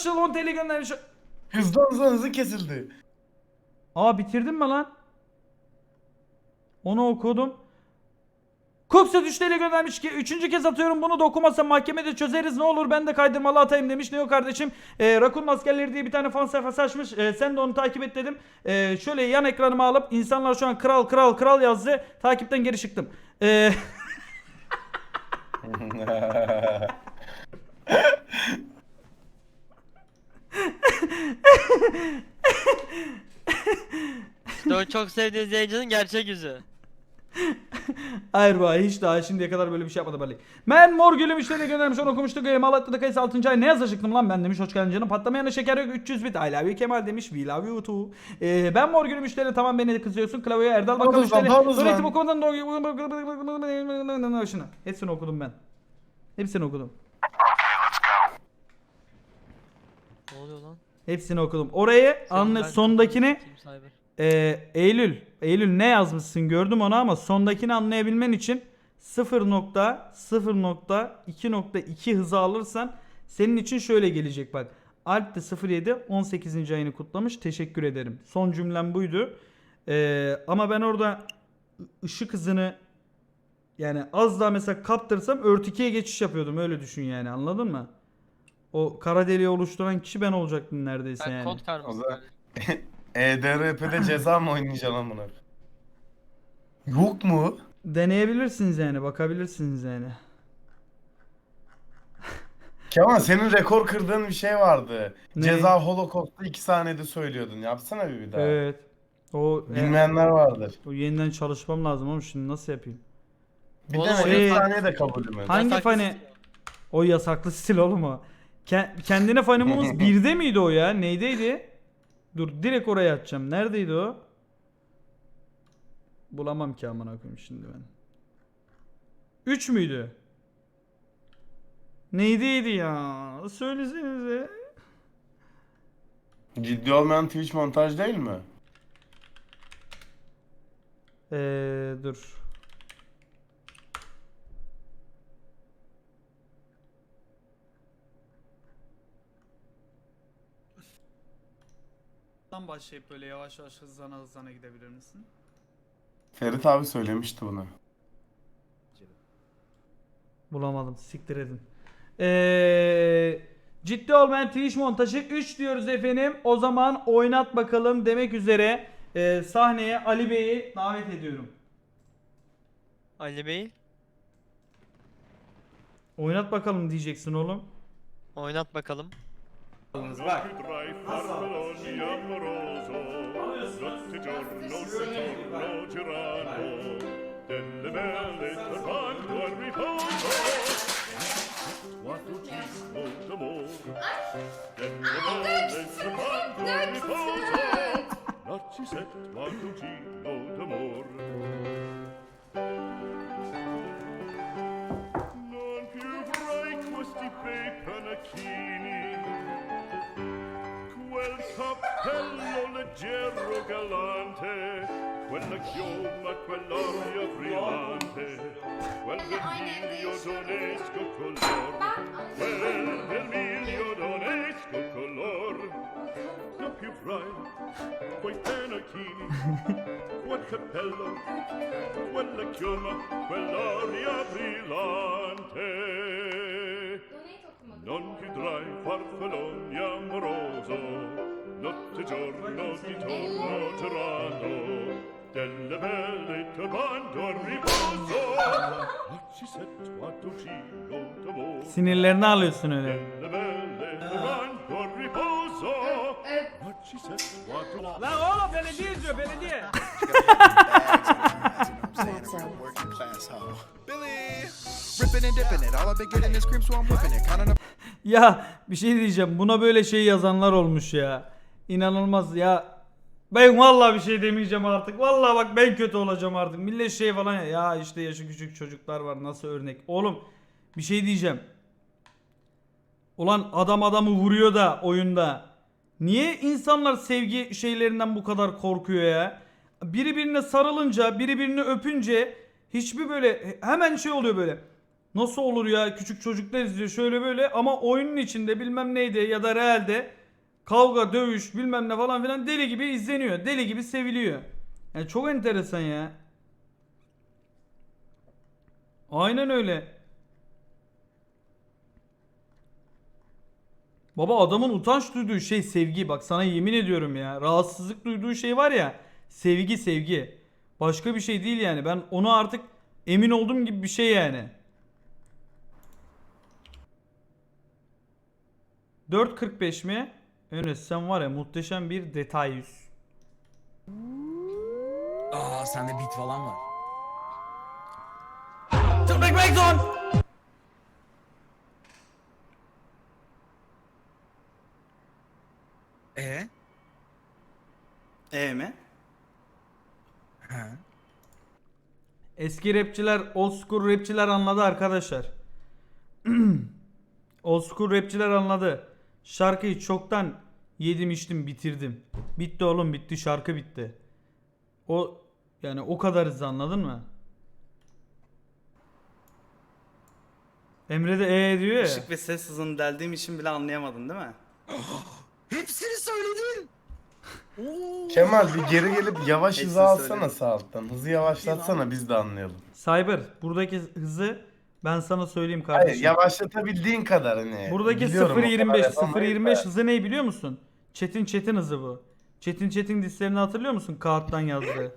Marshall 10 TL göndermiş. Hızlı hızlı hızlı kesildi. Aa bitirdin mi lan? Onu okudum. Kupset 3 TL göndermiş ki üçüncü kez atıyorum bunu da okumazsam mahkemede çözeriz ne olur ben de kaydırmalı atayım demiş. Ne yok kardeşim e, Rakun Maskerleri diye bir tane fan sayfası açmış. E, sen de onu takip et dedim. E, şöyle yan ekranıma alıp insanlar şu an kral kral kral yazdı. Takipten geri çıktım. E, İşte o çok sevdiğiniz yayıncının gerçek yüzü. Hayır bu hiç daha şimdiye kadar böyle bir şey yapmadı belli. Ben mor gülüm işte de göndermiş onu okumuştuk. E, Malatya'da kayısı 6. ay ne yazacaktım lan ben demiş. Hoş geldin canım. Patlamayana şeker yok 300 bit. I love you Kemal demiş. We love you too. E, ben mor gülüm işte tamam beni de kızıyorsun. Klavyeye Erdal bakalım işte. Öğretim okumadan doğru. Hepsini okudum ben. Hepsini okudum. Ne oluyor lan? Hepsini okudum. Orayı anla sondakini ee, Eylül. Eylül ne yazmışsın gördüm onu ama sondakini anlayabilmen için 0.0.2.2 hızı alırsan senin için şöyle gelecek bak. Alp de 07 18. ayını kutlamış. Teşekkür ederim. Son cümlem buydu. Ee, ama ben orada ışık hızını yani az daha mesela kaptırsam örtükeye geçiş yapıyordum. Öyle düşün yani anladın mı? O kara deliği oluşturan kişi ben olacaktım neredeyse Sen yani. kod? O zaman- EDRP'de ceza mı oynayacağım amına? Yok mu? Deneyebilirsiniz yani bakabilirsiniz yani. Kemal senin rekor kırdığın bir şey vardı. Ne? Ceza Holocaust'u 2 saniyede söylüyordun. Yapsana bir, bir daha. Evet. O, Bilmeyenler vardır. o yeniden çalışmam lazım ama şimdi nasıl yapayım? Bir Oğlum, de o 2 şey- saniyede kabul mü? Hangi fani? O yasaklı stil oğlum o. Ke- kendine mouse birde miydi o ya? Neydeydi? Dur direkt oraya atacağım. Neredeydi o? Bulamam ki amına koyayım şimdi ben. 3 müydü? Neydiydi ya? Söylesenize. Ciddi olmayan Twitch montaj değil mi? Ee, dur. Tam başlayıp böyle yavaş yavaş hızlana hızlana gidebilir misin? Ferit abi söylemişti bunu. Bulamadım. Siktir edin. Ee, ciddi olmayan Twitch montajı 3 diyoruz efendim. O zaman oynat bakalım demek üzere e, sahneye Ali Bey'i davet ediyorum. Ali Bey Oynat bakalım diyeceksin oğlum. oynat bakalım. Bak. Drai farfalloni amoroso, notte giorno soggiorno girando, delle belle turbando al riposo. Quattro cismo d'amor, delle belle turbando al riposo, narciset quattro cismo d'amor. Non più vorrei questi bei panacchini, cappello leggero galante, quella chioma, quell'aria brillante, quel vermiglio d'onesco color, quel vermiglio d'onesco color. Non più frai quei penachini, quel cappello, quella chioma, quell'aria brillante. Non chiudrai farfalloni amoroso, notte giorno di torno girando, delle belle turbando al riposo. Oggi setto a tucino d'amore, Sinirlerini alıyorsun öyle. delle belle turbando al riposo. Oggi setto a tucino Lan oğlum belediye izliyor belediye. Working class hoe. Billy! Ripping and dipping it. All I've been getting is cream, so I'm whipping it. Counting up. Ya bir şey diyeceğim. Buna böyle şey yazanlar olmuş ya. İnanılmaz ya. Ben vallahi bir şey demeyeceğim artık. Vallahi bak ben kötü olacağım artık. Millet şey falan ya. Ya işte yaşı küçük çocuklar var nasıl örnek. Oğlum bir şey diyeceğim. Ulan adam adamı vuruyor da oyunda. Niye insanlar sevgi şeylerinden bu kadar korkuyor ya? Biri birine sarılınca, biri birini öpünce hiçbir böyle hemen şey oluyor böyle. Nasıl olur ya küçük çocuklar izliyor şöyle böyle ama oyunun içinde bilmem neydi ya da realde kavga dövüş bilmem ne falan filan deli gibi izleniyor. Deli gibi seviliyor. Yani çok enteresan ya. Aynen öyle. Baba adamın utanç duyduğu şey sevgi. Bak sana yemin ediyorum ya. Rahatsızlık duyduğu şey var ya. Sevgi sevgi. Başka bir şey değil yani. Ben onu artık emin olduğum gibi bir şey yani. 4.45 mi? Enes sen var ya muhteşem bir detay yüz. Aa sende beat falan var. E E mi? He. Eski rapçiler, old school rapçiler anladı arkadaşlar. old school rapçiler anladı. Şarkıyı çoktan yedim içtim bitirdim. Bitti oğlum bitti şarkı bitti. O yani o kadar hızlı anladın mı? Emre de ee diyor ya. Işık ve ses hızını deldiğim için bile anlayamadın değil mi? Hepsini söyledin. Kemal bir geri gelip yavaş Hepsini hızı alsana söyledim. sağ alttan. Hızı yavaşlatsana biz de anlayalım. Cyber buradaki hızı ben sana söyleyeyim Hayır kardeşim. yavaşlatabildiğin kadar hani. Buradaki Biliyorum o kadar 0.25 yapamayız 0.25 da. hızı ne biliyor musun? Çetin Çetin hızı bu. Çetin Çetin dislerini hatırlıyor musun? Kağıttan yazdığı.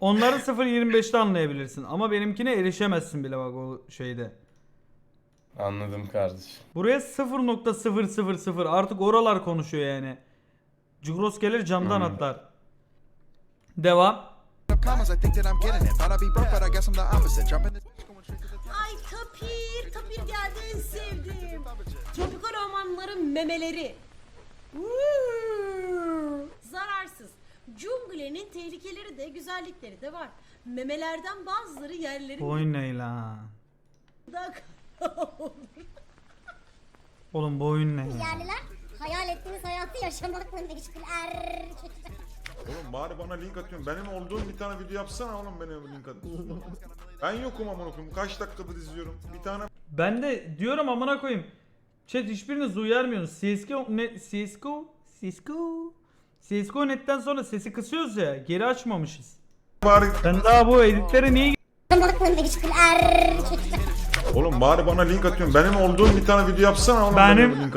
Onları 0.25'te anlayabilirsin ama benimkine erişemezsin bile bak o şeyde. Anladım kardeşim. Buraya 0.000 artık oralar konuşuyor yani. Cugros gelir camdan Hmm. atlar. Devam. Commas, I think that I'm getting it. Thought I'd be broke, but I guess I'm the opposite. Jumping this tapir geldi en sevdiğim. Tropikal ormanların memeleri. Uuu, Zararsız. Cunglenin tehlikeleri de güzellikleri de var. Memelerden bazıları yerlerin Boyun ne lan? Oğlum boyun ne? Yerliler hayal ettiğiniz hayatı yaşamakla meşguler. Oğlum bari bana link atıyorsun. Benim olduğum bir tane video yapsana oğlum benim link atıyorsun. ben yokum amına koyayım. Kaç dakikadır izliyorum. Bir tane Ben de diyorum amına koyayım. Chat hiçbiriniz uyarmıyorsunuz. CSGO ne CSGO CSGO CSGO netten sonra sesi kısıyoruz ya. Geri açmamışız. bari Ben daha bu editlere niye Yaşamakla meşguler. Oğlum bari bana link atıyorsun. Benim olduğum bir tane video yapsana oğlum Benim- benim link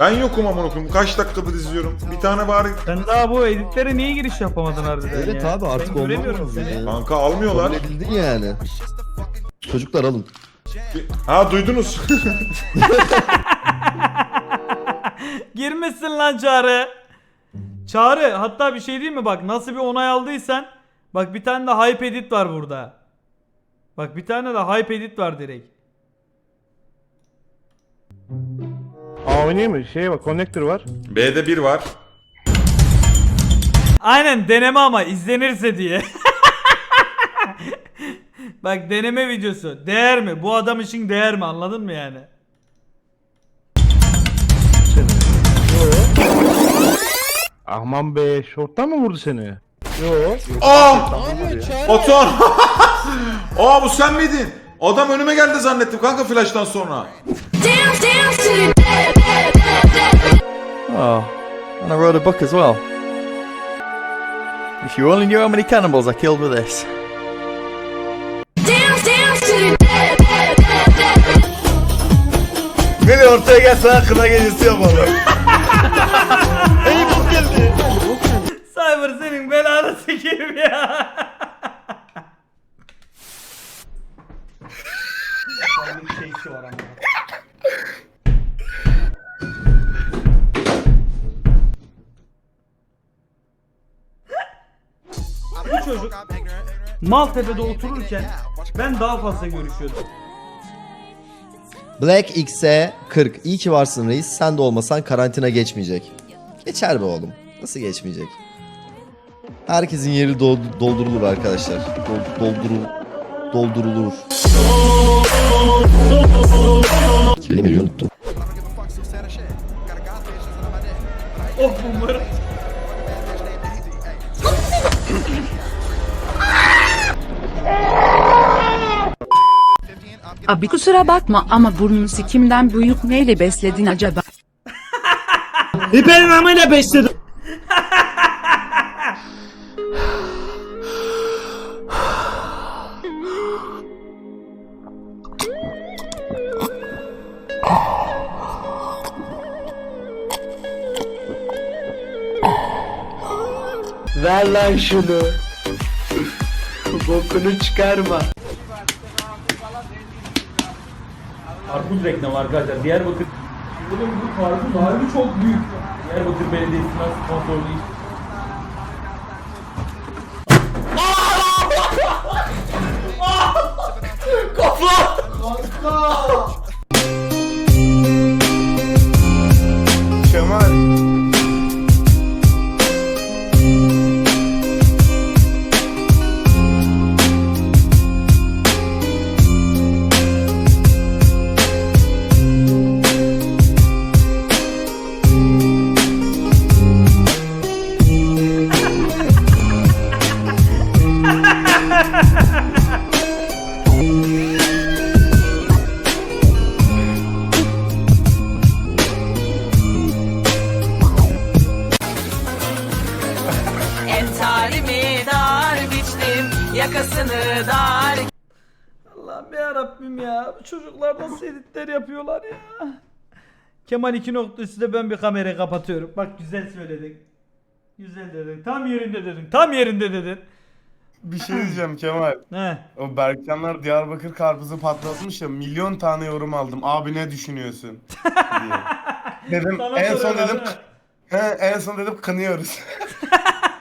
ben yokum amına koyayım. Kaç dakikadır izliyorum. Bir tane bari Ben daha bu editlere niye giriş yapamadın harbiden Evet ya? abi artık ben olmaz göremiyorum lazım seni. ya. kanka almıyorlar. Kabul edildin yani. Çocuklar alın. Ha duydunuz. Girmesin lan Çağrı. Çağrı hatta bir şey değil mi bak nasıl bir onay aldıysan bak bir tane de hype edit var burada. Bak bir tane de hype edit var direkt. Aa oynayayım mı? Şey var, connector var. B'de bir var. Aynen deneme ama izlenirse diye. Bak deneme videosu. Değer mi? Bu adam için değer mi? Anladın mı yani? Aman be, şorttan mı vurdu seni? Aa! Batuhan! Aa bu sen miydin? Adam önüme geldi zannettim kanka flash'tan sonra. Oh, and I wrote a book as well. If you only knew how many cannibals I killed with this. Beni ortaya gelsene kına gecesi yapalım. Maltepe'de otururken ben daha fazla görüşüyordum. Black X'e 40. İyi ki varsın reis. Sen de olmasan karantina geçmeyecek. Geçer be oğlum. Nasıl geçmeyecek? Herkesin yeri doldu- doldurulur arkadaşlar. Dol- doldurul doldurulur. Kelimeyi unuttum. fuck, so Abi kusura bakma ama burnun sikimden büyük neyle besledin acaba? Benim amına besledim. Ver lan şunu. Bokunu çıkarma. Karpuz reklamı arkadaşlar. Diyarbakır. Oğlum bu karpuz harbi çok büyük. Diyarbakır Belediyesi'nden sponsorlu iş. Kemal. Nasıl editler yapıyorlar ya. Kemal iki nokta üstüne ben bir kamerayı kapatıyorum. Bak güzel söyledin. Güzel dedin. Tam yerinde dedin. Tam yerinde dedin. Bir şey diyeceğim Kemal. He. O Berkcanlar Diyarbakır karpuzu patlatmış ya milyon tane yorum aldım. Abi ne düşünüyorsun? diye. Dedim Sana en son soruyorlar, dedim değil mi? he, en son dedim kınıyoruz.